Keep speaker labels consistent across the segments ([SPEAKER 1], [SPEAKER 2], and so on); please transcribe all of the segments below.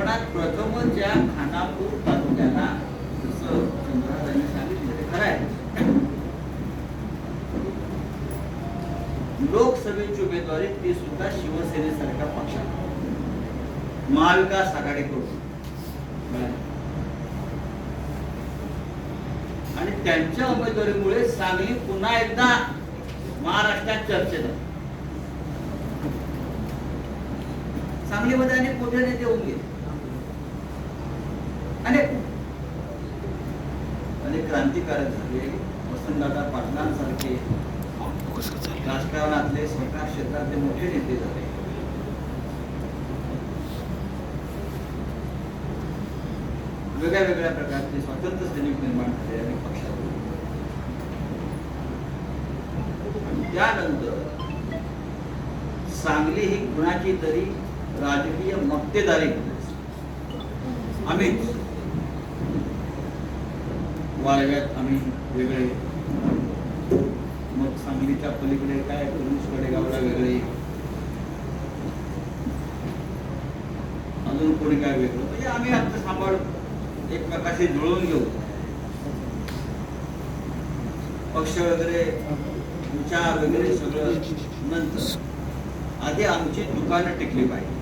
[SPEAKER 1] कोकणात प्रथमच ज्या खानापूर तालुक्याला जसं चंद्रहारांनी सांगितलं ते खरं आहे. लोकसभेची उमेदवारी ती सुद्धा शिवसेनेसारख्या पक्षात. महाविकास आघाडीकडून. आणि त्यांच्या उमेदवारीमुळे सांगली पुन्हा एकदा महाराष्ट्रात चर्चेत आहे. सांगलीमध्ये अनेक मोठे नेते होऊन गेले अनेक अनेक क्रांतिकारक झाले. वसंतदादा पाटलांसारखे राजकारणातले सरकार क्षेत्रातले मोठे नेते झाले. वेगळ्या वेगळ्या प्रकारचे स्वातंत्र्य सैनिक निर्माण झाले आणि पक्षात आणि त्यानंतर सांगली ही कुणाची तरी राजकीय मक्तेदारी आम्हीच वाळव्यात आम्ही वेगळे मग सांगलीच्या पलीकडे काय? कुरुसकडे गावला वेगळे. अजून कोणी काय वेगळं? म्हणजे आम्ही आमचं सांभाळ एकमेकाशी जुळवून घेऊ. पक्ष वगैरे विचार वगैरे सगळं नंतर आधी आमची दुकानं टिकली पाहिजे.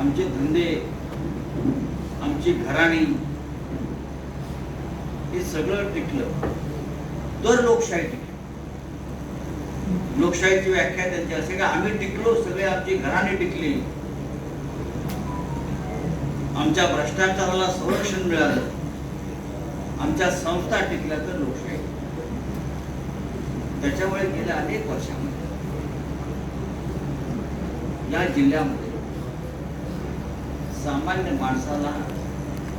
[SPEAKER 1] आमचे धंदे आमची घराणी हे सगळं टिकलं. तर लोकशाही टिकली. लोकशाहीची व्याख्या त्यांची असे का आम्ही टिकलो सगळे आमची घराने टिकली. आमच्या भ्रष्टाचाराला संरक्षण मिळालं. आमच्या संस्था टिकल्या तर लोकशाही त्याच्यामुळे गेल्या अनेक वर्षामध्ये या जिल्ह्यामध्ये सामान्य माणसाला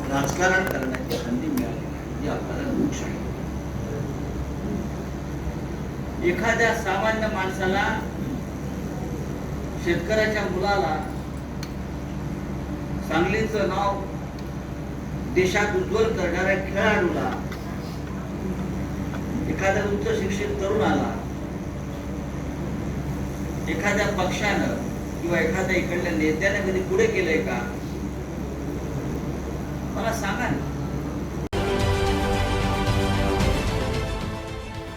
[SPEAKER 1] राजकारण करण्याची संधी मिळाली. नाही ही आपल्याला लोकशाही एखाद्या सामान्य माणसाला शेतकऱ्याच्या मुलाला सांगलीचं नाव देशात उज्ज्वल करणाऱ्या खेळाडूला एखाद्या उच्च शिक्षित तरुणाला एखाद्या पक्षानं किंवा एखाद्या इकडल्या नेत्याने कधी पुढे केलंय का? मला सांगा ना.